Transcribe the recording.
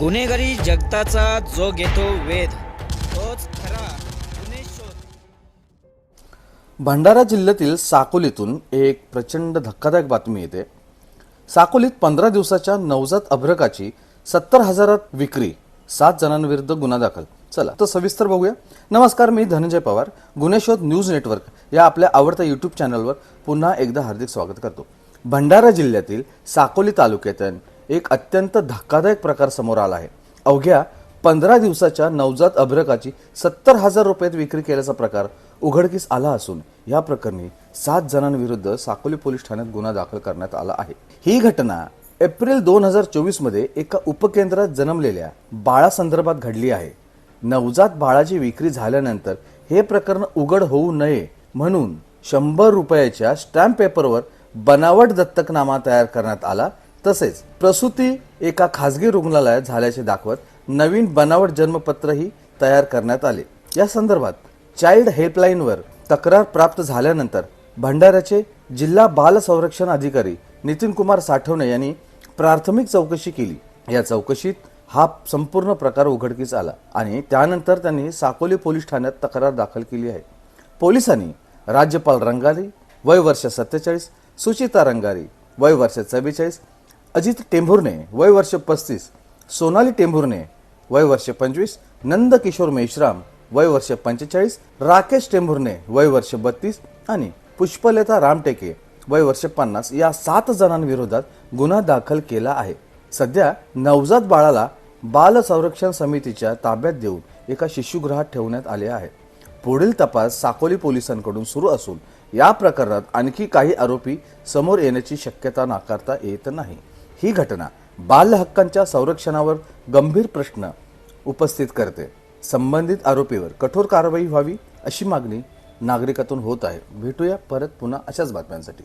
गुन्हेगारी जगताचा जो घेतो वेध तोच खरा गुन्हे शोध. भंडारा जिल्ह्यातील साकोलीतून एक प्रचंड धक्कादायक बातमी येते. साकोलीत पंधरा दिवसाच्या नवजात अभ्रकाची सत्तर हजारात विक्री सात जणांविरुद्ध गुन्हा दाखल. चला तर सविस्तर बघूया. नमस्कार मी धनंजय पवार गुन्हे शोध न्यूज नेटवर्क या आपल्या आवडत्या युट्यूब चॅनलवर पुन्हा एकदा हार्दिक स्वागत करतो. भंडारा जिल्ह्यातील साकोली तालुक्यातून एक अत्यंत धक्कादायक प्रकार समोर आला आहे. अवघ्या पंधरा दिवसाच्या नवजात अभ्रकाची सत्तर हजार रुपयात विक्री केल्याचा प्रकार उघडकीस आला असून या प्रकरणी सात जणांविरुद्ध साकोली पोलीस ठाण्यात गुन्हा दाखल करण्यात आला आहे. ही घटना एप्रिल दोन हजार चोवीसमध्ये एका उपकेंद्रात जन्मलेल्या बाळासंदर्भात घडली आहे. नवजात बाळाची विक्री झाल्यानंतर हे प्रकरण उघड होऊ नये म्हणून शंभर रुपयाच्या स्टॅम्प पेपरवर बनावट दत्तकनामा तयार करण्यात आला. तसेच प्रसूती एका खासगी रुग्णालयात झाल्याचे दाखवत नवीन बनावट जन्मपत्रही तयार करण्यात आले. या संदर्भात चाइल्ड हेल्पलाईनवर तक्रार प्राप्त झाल्यानंतर भंडाऱ्याचे जिल्हा बाल संरक्षण अधिकारी नितीन कुमार साठवणे यांनी प्राथमिक चौकशी केली. या चौकशीत हा संपूर्ण प्रकार उघडकीस आला आणि त्यानंतर त्यांनी साकोली पोलीस ठाण्यात तक्रार दाखल केली आहे. पोलिसांनी राज्यपाल रंगारी वय वर्ष सत्तेचाळीस सुचिता रंगारी वय वर्ष चव्वेचाळीस अजित टेंभुर्णे वय वर्ष पस्तीस. सोनाली टेंभुर्णे वय वर्ष पंचवीस. नंदकिशोर मेश्राम वय वर्ष पंचेचाळीस. राकेश टेंभुर्णे वय वर्ष बत्तीस. आणि पुष्पलेता रामटेके वय वर्ष पन्नास. या सात जणांविरोधात गुन्हा दाखल केला आहे. सध्या नवजात बाळाला बाल संरक्षण समितीच्या ताब्यात देऊन एका शिशुगृहात ठेवण्यात आले आहे. पुढील तपास साकोली पोलिसांकडून सुरू असून या प्रकरणात आणखी काही आरोपी समोर येण्याची शक्यता नाकारता येत नाही. ही घटना बालहक्कांच्या संरक्षणावर गंभीर प्रश्न उपस्थित करते. संबंधित आरोपीवर कठोर कारवाई व्हावी अशी मागणी नागरिकातून होत आहे. भेटूया परत पुन्हा अशाच बातम्यांसाठी.